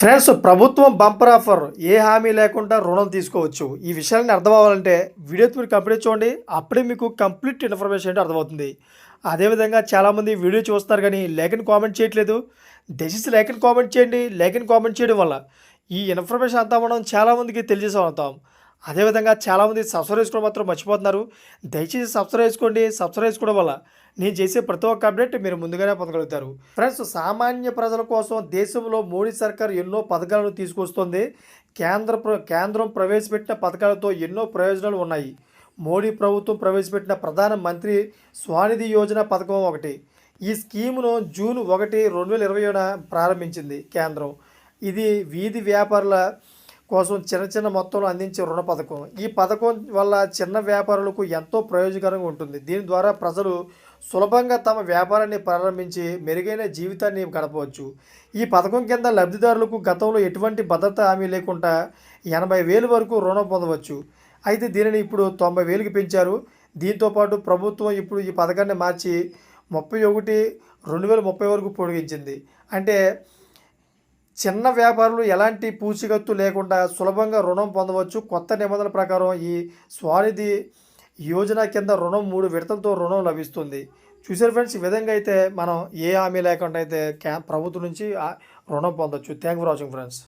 Friends ప్రభుత్వం bumper offer. ఏ హామీ లేకుండా రుణం తీసుకోవచ్చు. ఈ విషయాన్ని అర్థం అవ్వాలంటే వీడియో మీరు కంప్లీట్ చూడండి. అప్పుడే మీకు కంప్లీట్ ఇన్ఫర్మేషన్ అంటే అర్థమవుతుంది. అదేవిధంగా చాలామంది వీడియో చూస్తారు కానీ లేఖని కామెంట్ చేయట్లేదు. దయచేసి లేఖని కామెంట్ చేయండి. లేఖని కామెంట్ చేయడం వల్ల ఈ ఇన్ఫర్మేషన్ అంతా మనం చాలామందికి తెలియజేసే అవుతాం అదేవిధంగా చాలామంది సబ్స్క్రైబ్ చేసుకోవడం మాత్రం మర్చిపోతున్నారు. దయచేసి సబ్స్క్రైబ్ చేసుకోండి. సబ్స్క్రైబ్ చేసుకోవడం వల్ల నేను చేసే ప్రతి ఒక్క అప్డేట్ మీరు ముందుగానే పొందగలుగుతారు. ఫ్రెండ్స్ సామాన్య ప్రజల కోసం దేశంలో మోడీ సర్కార్ ఎన్నో పథకాలను తీసుకొస్తుంది. కేంద్ర ప్ర- కేంద్రం ప్రవేశపెట్టిన పథకాలతో ఎన్నో ప్రయోజనాలు ఉన్నాయి. మోడీ ప్రభుత్వం ప్రవేశపెట్టిన ప్రధాన మంత్రి స్వానిధి యోజన పథకం ఒకటి. ఈ స్కీమును జూన్ ఒకటి రెండు వేల ఇరవైన ప్రారంభించింది కేంద్రం. ఇది వీధి వ్యాపారుల కోసం చిన్న చిన్న మొత్తంలో అందించే రుణ పథకం. ఈ పథకం వల్ల చిన్న వ్యాపారులకు ఎంతో ప్రయోజనకరంగా ఉంటుంది. దీని ద్వారా ప్రజలు సులభంగా తమ వ్యాపారాన్ని ప్రారంభించి మెరుగైన జీవితాన్ని గడపవచ్చు. ఈ పథకం కింద లబ్ధిదారులకు గతంలో ఎటువంటి భద్రత హామీ లేకుండా ఎనభై వేలు వరకు రుణం పొందవచ్చు. అయితే దీనిని ఇప్పుడు తొంభై వేలకు పెంచారు. దీంతోపాటు ప్రభుత్వం ఇప్పుడు ఈ పథకాన్ని మార్చి ముప్పై ఒకటి రెండు వేల ముప్పై వరకు పొడిగించింది. అంటే చిన్న వ్యాపారులు ఎలాంటి పూచికత్తు లేకుండా సులభంగా రుణం పొందవచ్చు? కొత్త నిబంధనల ప్రకారం ఈ స్వానిధి యోజన కింద రుణం మూడు విడతలతో రుణం లభిస్తుంది. చూసారు ఫ్రెండ్స్ ఈ విధంగా అయితే మనం ఏ హామీ లేకుండా అయితే క్యా ప్రభుత్వం నుంచి రుణం పొందొచ్చు. Thank for watching friends.